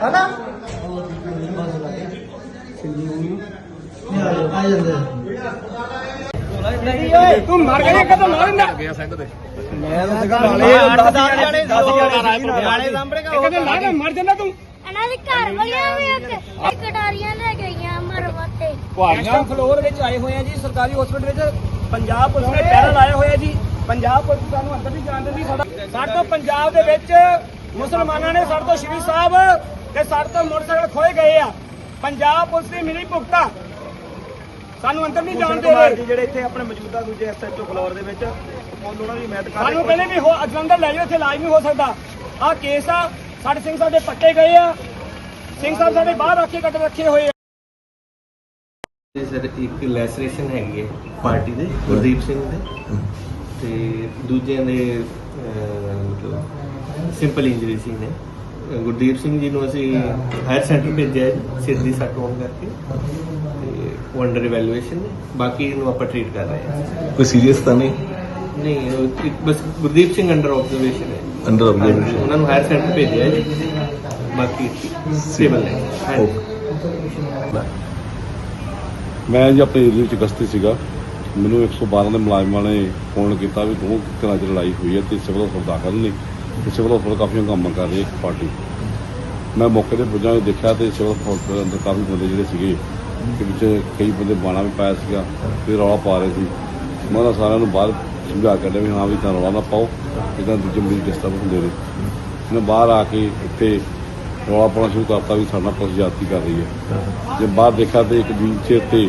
ਹਨਾ? ਨਹੀਂ ਓਏ ਤੂੰ ਮਰ ਗਿਆ ਕਦੋਂ ਮਾਰ ਦਿੰਦਾ ਮੈਂ ਤਾਂ ਸਿੱਧਾ ਨਾਲੇ 10 ਜਾਣੇ 10 ਜਾਣੇ ਨਾਲੇ ਸਾਹਮਣੇ ਕਾ ਕਦੋਂ ਲਾ ਕੇ ਮਰ ਜਾਂਦਾ ਤੂੰ। ਇਹਨਾਂ ਦੇ ਘਰ ਵਾਲਿਆਂ ਵੀ ਇੱਕ ਕਟਾਰੀਆਂ ਲੈ ਗਈਆਂ ਮਰਵਾਤੇ ਕੁਆਰੀਆਂ ਫਲੋਰ ਵਿੱਚ ਆਏ ਹੋਏ ਆ ਜੀ ਸਰਕਾਰੀ ਹਸਪੀਟਲ ਵਿੱਚ। ਪੰਜਾਬ ਪੁਲਿਸ ਨੇ ਪੈਰਲ ਆਇਆ ਹੋਇਆ ਜੀ। ਪੰਜਾਬ ਪੁਲਿਸ ਸਾਨੂੰ ਅੰਦਰ ਨਹੀਂ ਜਾਣ ਦਿੰਦੀ ਸਾਡਾ ਸਾਡੇ ਤੋਂ ਪੰਜਾਬ ਦੇ ਵਿੱਚ ਮੁਸਲਮਾਨਾਂ ਨੇ ਸਾਡੇ ਤੋਂ ਸ਼੍ਰੀ ਸਾਹਿਬ ਤੇ ਸਾਡੇ ਤੋਂ ਮੋਟਰਸਾਈਕਲ ਖੋਏ ਗਏ ਆ। ਪੰਜਾਬ ਪੁਲਿਸ ਦੀ ਮਿਲੀ ਭੁਗਤਾ ਸਾਨੂੰ ਅੰਦਰ ਨਹੀਂ ਜਾਣ ਦੇ ਰਹੇ। ਜਿਹੜੇ ਇੱਥੇ ਆਪਣੇ ਮੌਜੂਦਾ ਦੂਜੇ ਐਸਐਚਓ ਫਲੋਰ ਦੇ ਵਿੱਚ ਉਹਨਾਂ ਦੀ ਮਦਦ ਕਰ ਸਾਨੂੰ ਕਹਿੰਦੇ ਵੀ ਹੋ ਜਲੰਧਰ ਲੈ ਜਾਓ ਇੱਥੇ ਇਲਾਜ ਨਹੀਂ ਹੋ ਸਕਦਾ। ਆਹ ਕੇਸ ਆ ਸਾਡੇ ਸਿੰਘ ਸਾਹਿਬ ਦੇ ਪੱਟੇ ਗਏ ਆ। ਸਿੰਘ ਸਾਹਿਬ ਸਾਡੇ ਬਾਹਰ ਰੱਖੇ ਕੱਟ ਰੱਖੇ ਹੋਏ ਆ। ਸਰ ਇੱਕ ਲੈਸਰੇਸ਼ਨ ਹੈਗੀ ਹੈ ਪਾਰਟੀ ਦੇ ਗੁਰਦੀਪ ਸਿੰਘ ਦੇ। ਤੇ ਦੂਜਿਆਂ ਦੇ ਮਤਲਬ ਸਿੰਪਲ ਇੰਜਰੀ ਸੀ ਨੇ। ਗੁਰਦੀਪ ਸਿੰਘ ਜੀ ਨੂੰ ਅਸੀਂ ਹਾਇਰ ਸੈਂਟਰ ਭੇਜਿਆ ਹੈ, ਸਿਰ ਦੀ ਸੱਟ ਹੋਣ ਕਰਕੇ ਤੇ ਅੰਡਰ ਇਵੈਲੂਏਸ਼ਨ ਬਾਕੀ ਨੂੰ ਆਪਾਂ ਟ੍ਰੀਟ ਕਰ ਰਹੇ ਹਾਂ। ਕੋਈ ਸੀਰੀਅਸ ਤਾਂ ਨਹੀਂ? ਨਹੀਂ ਇੱਕ ਬਸ ਗੁਰਦੀਪ ਸਿੰਘ ਅੰਡਰ ਆਬਜ਼ਰਵੇਸ਼ਨ ਹੈ। ਅੰਡਰ ਆਬਜ਼ਰਵੇਸ਼ਨ ਉਹਨਾਂ ਨੂੰ ਹਾਇਰ ਸੈਂਟਰ ਭੇਜਿਆ ਹੈ ਜੀ। ਬਾਕੀ ਸਟੇਬਲ ਹਾਂਜੀ। ਮੈਂ ਜੀ ਆਪਣੇ ਏਰੀਏ ਵਿੱਚ ਗਸਤੀ ਸੀਗਾ। ਮੈਨੂੰ 112 ਦੇ ਮੁਲਾਜ਼ਮਾਂ ਨੇ ਫੋਨ ਕੀਤਾ ਵੀ ਦੋ ਘਰਾਂ 'ਚ ਲੜਾਈ ਹੋਈ ਹੈ ਤੇ ਸਿਵਲ ਹਸਪਤਾਲ ਦਾਖਲ ਨੇ ਤੇ ਸਿਵਲ ਹਸਪਤਾਲ ਕਾਫੀ ਹੰਗਾਮਾ ਕਰ ਰਹੀ ਹੈ ਇੱਕ ਪਾਰਟੀ। ਮੈਂ ਮੌਕੇ ਤੇ ਪੁੱਜਾ ਕੇ ਦੇਖਿਆ ਤੇ ਸਿਵਲ ਹਸਪਤਾਲ ਅੰਦਰ ਕਾਫੀ ਬੰਦੇ ਜਿਹੜੇ ਸੀਗੇ ਤੇ ਵਿੱਚ ਕਈ ਬੰਦੇ ਬਾਣਾ ਵੀ ਪਾਇਆ ਸੀਗਾ ਤੇ ਰੌਲਾ ਪਾ ਰਹੇ ਸੀ। ਮੈਂ ਉਹਨਾਂ ਸਾਰਿਆਂ ਨੂੰ ਬਾਹਰ ਸਮਝਾ ਕੇ ਲਿਆ ਵੀ ਹਾਂ ਵੀ ਤਾਂ ਰੌਲਾ ਨਾ ਪਾਓ ਇਦਾਂ ਦੂਜੇ ਮਰੀਜ਼ ਡਿਸਟਰਬ ਹੁੰਦੇ ਨੇ। ਮੈਂ ਬਾਹਰ ਆ ਕੇ ਇੱਥੇ ਰੌਲਾ ਪਾਉਣਾ ਸ਼ੁਰੂ ਕਰਤਾ ਵੀ ਸਾਡਾ ਪੁਲਿਸ ਜਾਤੀ ਕਰ ਰਹੀ ਹੈ। ਜੇ ਬਾਹਰ ਦੇਖਿਆ ਤੇ ਇੱਕ ਵੀਲਚੇਅਰ ਤੇ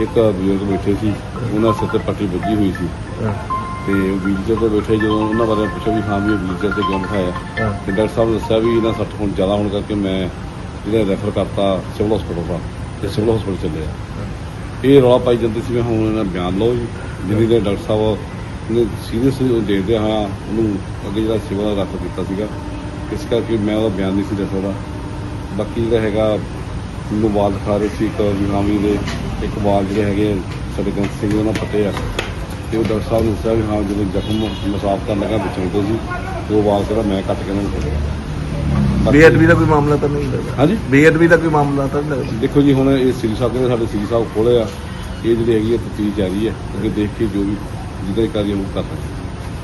ਇੱਕ ਬਜ਼ੁਰਗ ਬੈਠੇ ਸੀ। ਉਹਨਾਂ ਸਿਰ ਤੇ ਪੱਟੀ ਵੱਜੀ ਹੋਈ ਸੀ। ਤੇ ਵੀਲਚੇਅਰ ਤੇ ਬੈਠੇ ਜਦੋਂ ਉਹਨਾਂ ਬਾਰੇ ਪੁੱਛਿਆ ਵੀ ਹਾਂ ਵੀ ਵੀਲਚੇਅਰ ਤੇ ਕਿਉਂ ਬਿਠਾਇਆ। ਤੇ ਡਾਕਟਰ ਸਾਹਿਬ ਨੇ ਦੱਸਿਆ ਵੀ ਇਹਨਾਂ ਸੱਟ ਹੁਣ ਜ਼ਿਆਦਾ ਹੋਣ ਕਰਕੇ ਮੈਂ ਜਿਹੜਾ ਰੈਫਰ ਕਰਤਾ ਸਿਵਲ ਹਸਪਤਾਲ ਦਾ ਤੇ ਸਿਵਲ ਹਸਪਤਾਲ ਚੱਲਿਆ। ਇਹ ਰੌਲਾ ਪਾਈ ਜਾਂਦੀ ਸੀ ਵੀ ਹੁਣ ਇਹਨਾਂ ਬਿਆਨ ਲਓ ਜੀ। ਜਿਹਦੀ ਦੇ ਡਾਕਟਰ ਸਾਹਿਬ ਨੇ ਸੀਰੀਅਸ ਦੇਖਦੇ ਹਾਂ ਉਹਨੂੰ ਅੱਗੇ ਜਿਹੜਾ ਸਿਵਲ ਰੈਫਰ ਕੀਤਾ ਸੀਗਾ। ਇਸ ਕਰਕੇ ਮੈਂ ਉਹਦਾ ਬਿਆਨ ਨਹੀਂ ਸੀ ਦੇ ਸਕਦਾ। ਬਾਕੀ ਜਿਹੜਾ ਹੈਗਾ ਮੈਨੂੰ ਵਾਲ ਦਿਖਾ ਰਹੇ ਸੀ ਇੱਕ ਵਿਹਾਮੀ ਦੇ ਇੱਕ ਵਾਲ ਜਿਹੜੇ ਹੈਗੇ ਸਾਡੇ ਗੰਤ ਸਿੰਘ ਉਹਨਾਂ ਪੱਟੇ ਆ। ਤੇ ਉਹ ਡਾਕਟਰ ਸਾਹਿਬ ਨੇ ਦੱਸਿਆ ਵੀ ਹਾਂ ਜਦੋਂ ਜ਼ਖਮ ਮਸਾਫ ਕਰਨ ਲੱਗਾ ਵਿਚਾਉਂਦੇ ਸੀ ਤੇ ਉਹ ਵਾਲ ਕਿਹੜਾ ਮੈਂ ਕੱਟ ਕੇ ਉਹਨਾਂ ਨੂੰ ਕੱਢਿਆ ਬੇਅਦਬੀ ਦਾ ਕੋਈ ਮਾਮਲਾ ਤਾਂ ਨਹੀਂ ਲੱਗਦਾ? ਹਾਂਜੀ? ਬੇਅਦਬੀ ਦਾ ਕੋਈ ਮਾਮਲਾ ਤਾਂ ਨਹੀਂ ਲੱਗਦਾ? ਦੇਖੋ ਜੀ ਹੁਣ ਇਹ ਸ੍ਰੀ ਸਾਹਿਬ ਨੇ ਸਾਡੇ ਸ੍ਰੀ ਸਾਹਿਬ ਖੋਲੇ ਆ। ਇਹ ਜਿਹੜੀ ਹੈਗੀ ਹੈ ਤਫਤੀਸ਼ ਜਾਰੀ ਹੈ ਅੱਗੇ ਦੇਖ ਕੇ ਜੋ ਵੀ ਜਿਹਦਾ ਕਾਰਜ ਉਹ ਕਰ ਸਕਦੇ